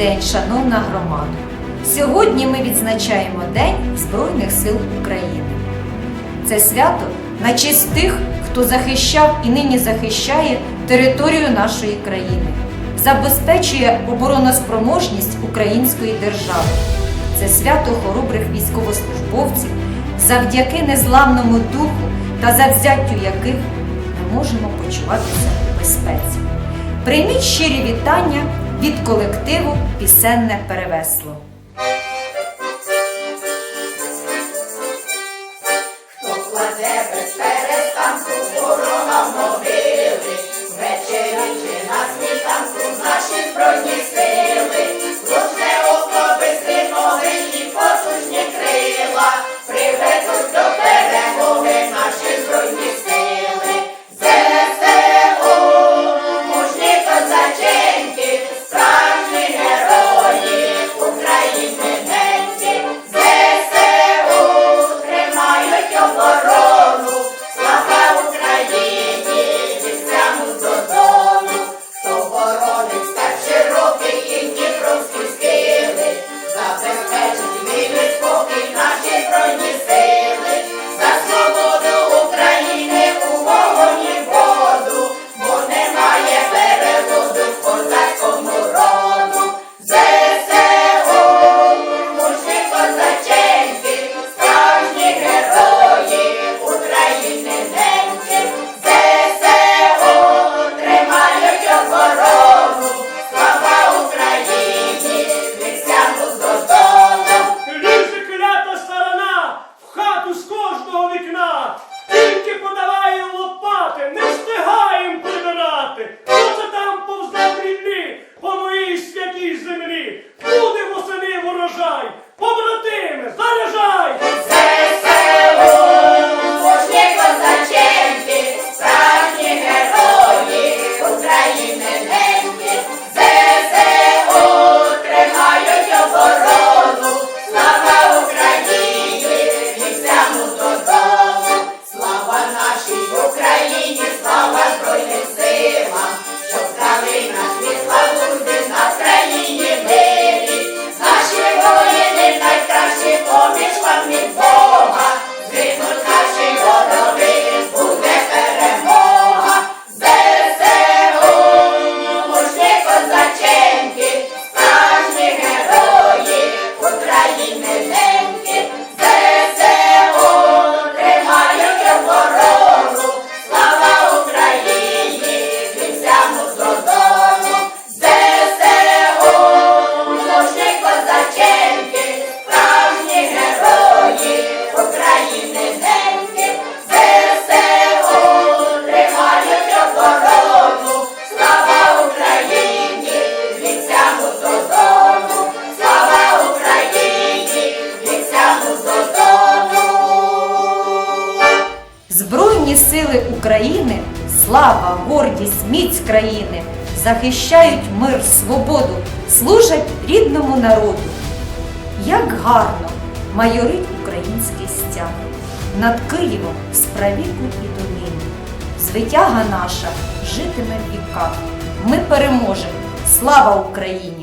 день, шановна громада! Сьогодні ми відзначаємо День Збройних сил України. Це свято на честь тих, хто захищав і нині захищає територію нашої країни, забезпечує обороноспроможність української держави. Це свято хоробрих військовослужбовців, завдяки незламному духу та завзяттю яких ми можемо почуватися у безпеці. Прийміть щирі вітання від колективу Пісенне перевесло. Хто кладе без перестанку ворога могили? сили України, слава, гордість, міць країни, захищають мир, свободу, служать рідному народу. Як гарно майорить український стяг, над Києвом справіку і доміну, Звитяга наша житиме віка. Ми переможемо. Слава Україні!